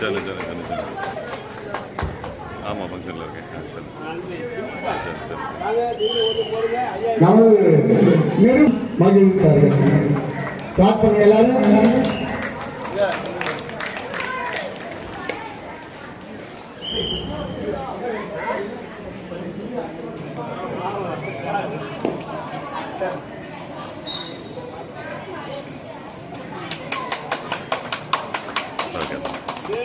சொல்லு சொல்லு சொல்லு சொல்லு ஆமாம் ஃபங்க்ஷனில் இருக்கேன் சொல்லு சொல்லு சொல்லு நமது பண்ணுங்க எல்லாரும்.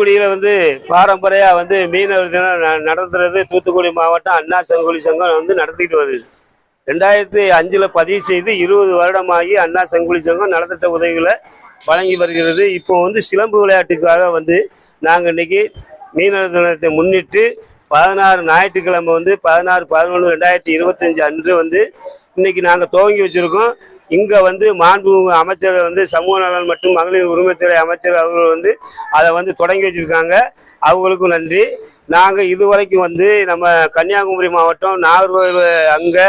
தூத்துக்குடியில் வந்து பாரம்பரியாக வந்து மீனவர் தினம் ந- நடத்துறது தூத்துக்குடி மாவட்டம் அண்ணா செங்கோலி சங்கம் வந்து நடத்திட்டு வருது. ரெண்டாயிரத்தி அஞ்சில் பதிவு செய்து இருபது வருடமாகி அண்ணா செங்கோலி சங்கம் நலத்திட்ட உதவிகளை வழங்கி வருகிறது. இப்போ வந்து சிலம்பு விளையாட்டுக்காக வந்து நாங்கள் இன்னைக்கு மீனவர் தினத்தை முன்னிட்டு பதினாறு ஞாயிற்றுக்கிழமை வந்து பதினாறு பதினொன்று ரெண்டாயிரத்தி இருபத்தஞ்சு அன்று வந்து இன்னைக்கு நாங்கள் துவங்கி வச்சுருக்கோம். இங்கே வந்து மாண்பு அமைச்சர் வந்து சமூக நலன் மற்றும் மகளிர் உரிமைத்துறை அமைச்சர் அவர்கள் வந்து அதை வந்து தொடங்கி வச்சுருக்காங்க. அவங்களுக்கும் நன்றி. நாங்கள் இதுவரைக்கும் வந்து நம்ம கன்னியாகுமரி மாவட்டம் நாகர்கோவில் அங்கே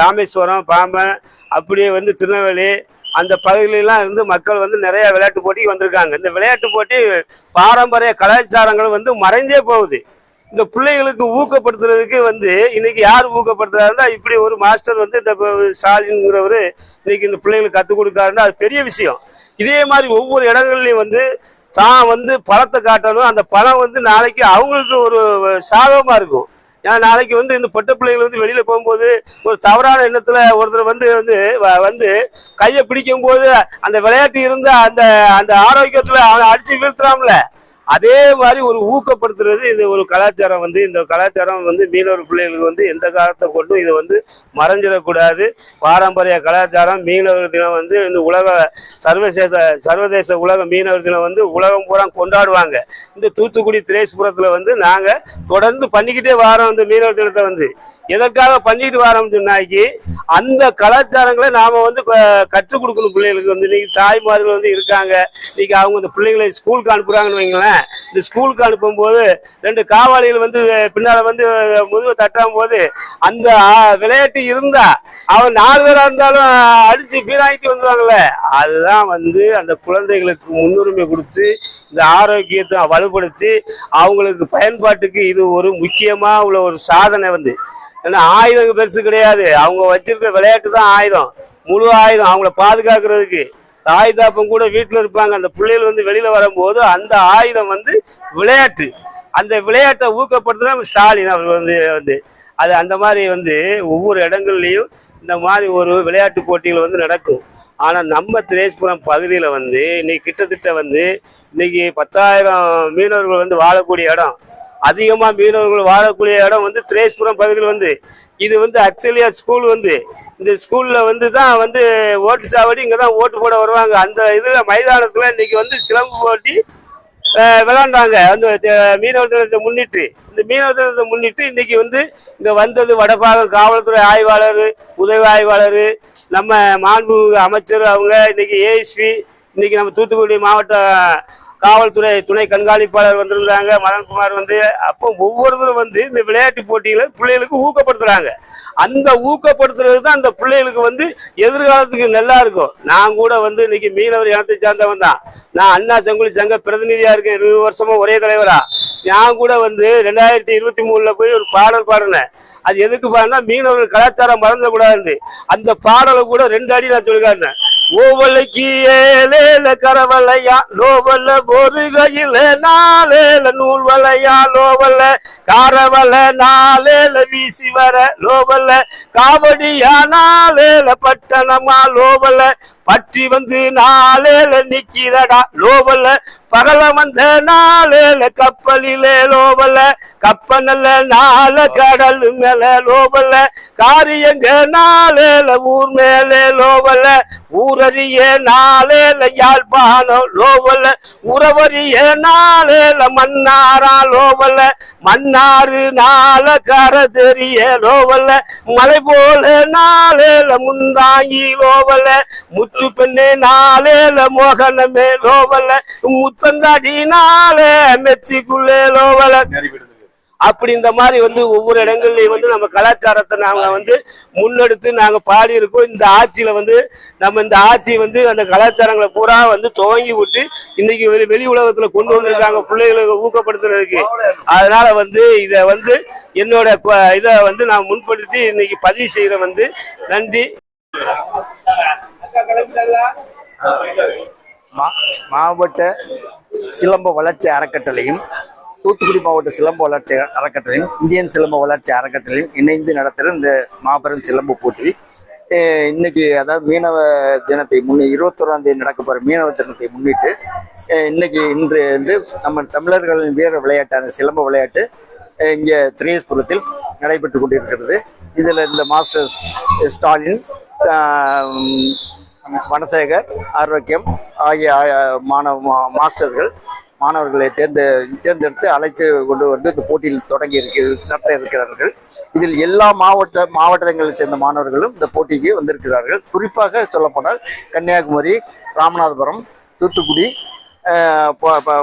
ராமேஸ்வரம் பாம்பன் அப்படியே வந்து திருநெல்வேலி அந்த பகுதியிலலாம் இருந்து மக்கள் வந்து நிறைய விளையாட்டு போட்டிக்கு வந்திருக்காங்க. இந்த விளையாட்டு போட்டி பாரம்பரிய கலாச்சாரங்கள் வந்து மறைஞ்சே போகுது. இந்த பிள்ளைகளுக்கு ஊக்கப்படுத்துறதுக்கு வந்து இன்னைக்கு யார் ஊக்கப்படுத்துறாருன்னா இப்படி ஒரு மாஸ்டர் வந்து இந்த ப- ஸ்டாலின்ங்கிறவர் இன்னைக்கு இந்த பிள்ளைங்களுக்கு கற்றுக் கொடுக்காருன்னா அது பெரிய விஷயம். இதே மாதிரி ஒவ்வொரு இடங்கள்லையும் வந்து தான் வந்து பழத்தை காட்டணும். அந்த பழம் வந்து நாளைக்கு அவங்களுக்கு ஒரு சாதகமாக இருக்கும். ஏன்னா நாளைக்கு வந்து இந்த பொட்ட பிள்ளைகள் வந்து வெளியில போகும்போது ஒரு தவறான எண்ணத்துல ஒருத்தர் வந்து வந்து வ- வந்து கையை பிடிக்கும் போது அந்த விளையாட்டு இருந்த அந்த அந்த ஆரோக்கியத்துல அவனை அடிச்சு வீழ்த்துறாம்ல அதே மாதிரி ஒரு ஊக்கப்படுத்துறது இந்த ஒரு கலாச்சாரம் வந்து இந்த கலாச்சாரம் வந்து மீனவர் பிள்ளைகளுக்கு வந்து எந்த காலத்தை கொண்டும் இது வந்து மறைஞ்சிடக்கூடாது. பாரம்பரிய கலாச்சாரம் மீனவர் தினம் வந்து இந்த உலக சர்வதேச சர்வதேச உலக மீனவர் தினம் வந்து உலகம் பூரா கொண்டாடுவாங்க. இந்த தூத்துக்குடி திரேஸ்புரத்தில் வந்து நாங்கள் தொடர்ந்து பண்ணிக்கிட்டே வாரோம் இந்த மீனவர் தினத்தை வந்து. எதற்காக பண்ணிட்டு வரோம் சொன்னாக்கி அந்த கலாச்சாரங்களை நாம வந்து கற்றுக் கொடுக்கணும் பிள்ளைகளுக்கு. வந்து இன்னைக்கு தாய்மார்கள் வந்து இருக்காங்க. இன்னைக்கு அவங்க இந்த பிள்ளைங்களை ஸ்கூலுக்கு அனுப்புறாங்கன்னு வைங்களேன். இந்த ஸ்கூலுக்கு அனுப்பும்போது ரெண்டு காவாளிகள் வந்து பின்னால வந்து முதுவை தட்டும் போது அந்த விளையாட்டு இருந்தா அவன் நாலு பேரா இருந்தாலும் அடிச்சு பீராங்கிட்டு வந்துருவாங்கல்ல. அதுதான் வந்து அந்த குழந்தைகளுக்கு முன்னுரிமை கொடுத்து இந்த ஆரோக்கியத்தை வலுப்படுத்தி அவங்களுக்கு பயன்பாட்டுக்கு இது ஒரு முக்கியமா உள்ள ஒரு சாதனை வந்து. ஏன்னா ஆயுதம் பெருசு கிடையாது. அவங்க வச்சிருக்கிற விளையாட்டு தான் ஆயுதம். முழு ஆயுதம் அவங்கள பாதுகாக்கிறதுக்கு. தாய் தாப்பம் கூட வீட்டில் இருப்பாங்க. அந்த பிள்ளைகள் வந்து வெளியில வரும்போது அந்த ஆயுதம் வந்து விளையாட்டு. அந்த விளையாட்டை ஊக்கப்படுத்தினா ஸ்டாலின் அவர் வந்து வந்து. அது அந்த மாதிரி வந்து ஒவ்வொரு இடங்கள்லையும் இந்த மாதிரி ஒரு விளையாட்டு போட்டிகள் வந்து நடக்கும். ஆனால் நம்ம திரேஸ்புரம் பகுதியில் வந்து இன்னைக்கு கிட்டத்தட்ட வந்து இன்னைக்கு பத்தாயிரம் மீனவர்கள் வந்து வாழக்கூடிய இடம். அதிகமா மீனவர்கள் வாழக்கூடிய இடம் வந்து திரேஸ்புரம் பகுதியில் வந்து. இது வந்து ஆக்சுவலியா ஸ்கூல் வந்து. இந்த ஸ்கூல்ல வந்து தான் வந்து ஓட்டு சாவடி இங்க தான் ஓட்டு போட வருவாங்க. அந்த இதுல மைதானத்துல இன்னைக்கு வந்து சிலம்பு போட்டி விளாண்டாங்க அந்த மீனவர் தினத்தை முன்னிட்டு. இந்த மீனவர் தினத்தை முன்னிட்டு இன்னைக்கு வந்து இங்க வந்தது வடபாகம் காவல்துறை ஆய்வாளர் உதவி ஆய்வாளர் நம்ம மாண்பு அமைச்சர் அவங்க இன்னைக்கு ஏஎஸ்பி இன்னைக்கு நம்ம தூத்துக்குடி மாவட்ட காவல்துறை துணை கண்காணிப்பாளர் வந்திருந்தாங்க மதன்குமார் வந்து அப்போ ஒவ்வொருத்தரும் வந்து இந்த விளையாட்டு போட்டிகளை பிள்ளைகளுக்கு ஊக்கப்படுத்துறாங்க. அந்த ஊக்கப்படுத்துறது தான் அந்த பிள்ளைகளுக்கு வந்து எதிர்காலத்துக்கு நல்லா இருக்கும். நான் கூட வந்து இன்னைக்கு மீனவர் இனத்தை சார்ந்தவன் தான். நான் அண்ணா சங்குலி சங்க பிரதிநிதியா இருக்கேன் இருபது வருஷமா ஒரே தலைவரா. நான் கூட வந்து ரெண்டாயிரத்தி இருபத்தி மூணுல போய் ஒரு பாடல் பாடினேன். அது எதுக்கு பாருன்னா மீனவர்கள் கலாச்சாரம் மறந்துடக்கூடாது அந்த பாடலை கூட ரெண்டு அடி நான் சொல்லிக்காட்டினேன். ஓவலைக்கு ஏலேல கரவலையா லோவல்ல ஒரு கையில நாலேல நூல் வலையா லோவல்ல காரவல நாலேல வீசி வர லோவல்ல காவடியா நாலேல பட்டணமா லோவல்ல பற்றி வந்து நாளேல நிக்கிறடா. லோவல்ல பகல வந்த நாளேல கப்பலிலே லோவல்ல. கப்பனல்ல நால கடல் மேல லோவல்ல. காரியங்க நாளேல ஊர் மேலே லோவல்ல. ஊரறிய நாளேல யாழ்ப்பாணம் லோவல்ல. உறவறிய நாளேல மன்னாரா லோவல்ல. மன்னாறு நால கர தெரிய லோவல்ல. மலை போல நாளேல முந்தாங்கி லோவல்ல. முத்து பெண்ணே நாளேல மோகனமே லோவல. முத்தந்தாடி நாளே மெச்சிக்குள்ளே லோவல. அப்படி இந்த மாதிரி வந்து ஒவ்வொரு இடங்கள்லயும் வந்து நம்ம கலாச்சாரத்தை நாங்க வந்து முன்னெடுத்து நாங்க பாடி இருக்கோம் இந்த ஆட்சியில வந்து நம்ம இந்த ஆட்சி வந்து அந்த கலாச்சாரங்களை பூரா வந்து துவங்கி விட்டு இன்னைக்கு வெளி வெளி உலகத்துல கொண்டு வந்திருக்காங்க. பிள்ளைகளுக்கு ஊக்கப்படுத்துறதுக்கு. அதனால வந்து இத வந்து என்னோட இதை வந்து நான் முன்படுத்தி இன்னைக்கு பதிவு செய்யற வந்து நன்றி. மாவட்ட சிலம்ப வளர்ச்சி அறக்கட்டளையும் தூத்துக்குடி மாவட்ட சிலம்ப வளர்ச்சி அறக்கட்டளையும் இந்தியன் சிலம்ப வளர்ச்சி அறக்கட்டளையும் இணைந்து நடத்துகிற இந்த மாபெரும் சிலம்பு போட்டி. இன்னைக்கு அதாவது மீனவ தினத்தை முன்னே இருபத்தோராம் தேதி நடக்க போகிற மீனவ தினத்தை முன்னிட்டு இன்னைக்கு இன்று வந்து நம்ம தமிழர்களின் வீர விளையாட்டான சிலம்ப விளையாட்டு இங்கே திரேஸ்புரத்தில் நடைபெற்று கொண்டிருக்கிறது. இதில் இந்த மாஸ்டர்ஸ் ஸ்டாலின் வனசேகர் ஆரோக்கியம் ஆகிய மாணவ மா- மாஸ்டர்கள் மாணவர்களை தேர்ந்து தேர்ந்தெடுத்து அழைத்து கொண்டு வந்து இந்த போட்டியில் தொடங்கி இருக்கு நடத்த இருக்கிறார்கள். இதில் எல்லா மாவட்ட மாவட்டங்களை சேர்ந்த மாணவர்களும் இந்த போட்டிக்கு வந்திருக்கிறார்கள். குறிப்பாக சொல்லப்போனால் கன்னியாகுமரி ராமநாதபுரம் தூத்துக்குடி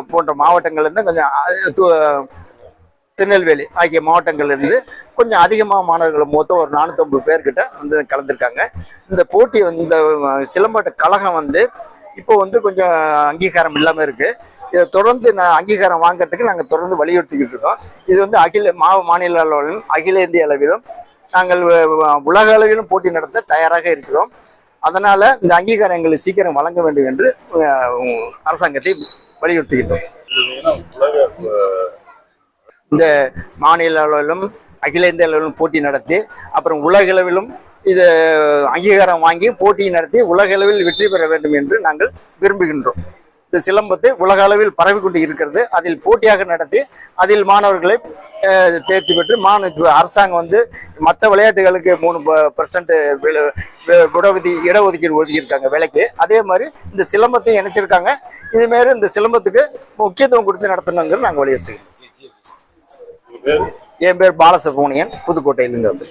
போன்ற மாவட்டங்கள்லேருந்து கொஞ்சம் திருநெல்வேலி ஆகிய மாவட்டங்கள்லேருந்து கொஞ்சம் அதிகமாக மாணவர்கள் மொத்தம் ஒரு நானூற்றம்பது பேர்கிட்ட வந்து கலந்துருக்காங்க. இந்த போட்டி வந்து இந்த சிலம்பாட்ட கழகம் வந்து இப்போ வந்து கொஞ்சம் அங்கீகாரம் இல்லாமல் இருக்குது இதை தொடர்ந்து நான் அங்கீகாரம் வாங்குறதுக்கு நாங்கள் தொடர்ந்து வலியுறுத்திக்கிட்டு இருக்கோம். இது வந்து அகில மாவ மாநில அளவிலும் அகில இந்திய அளவிலும் நாங்கள் உலக அளவிலும் போட்டி நடத்த தயாராக இருக்கிறோம். அதனால் இந்த அங்கீகாரம் எங்களுக்கு சீக்கிரம் வழங்க வேண்டும் என்று அரசாங்கத்தை வலியுறுத்துகின்றோம் இந்த மாநில அளவிலும் அகில இந்திய அளவிலும் போட்டி நடத்தி அப்புறம் உலகளவிலும் இது அங்கீகாரம் வாங்கி போட்டி நடத்தி உலகளவில் வெற்றி பெற வேண்டும் என்று நாங்கள் விரும்புகின்றோம். இந்த சிலம்பத்தை உலக அளவில் பரவி கொண்டு இருக்கிறது. அதில் போட்டியாக நடத்தி அதில் மாணவர்களை தேர்ச்சி பெற்று மாநில அரசாங்கம் வந்து மற்ற விளையாட்டுகளுக்கு மூணு பர்சன்ட் இடஒதுக்கி இடஒதுக்கீடு ஒதுக்கியிருக்காங்க விலைக்கு. அதே மாதிரி இந்த சிலம்பத்தை இணைச்சிருக்காங்க. இதுமாரி இந்த சிலம்பத்துக்கு முக்கியத்துவம் கொடுத்து நடத்தணுங்கிறது நாங்கள் வலியுறுத்துக்கிறோம் என் பேர் பாலசுப்ரமணியன் புதுக்கோட்டையிலிருந்து வந்து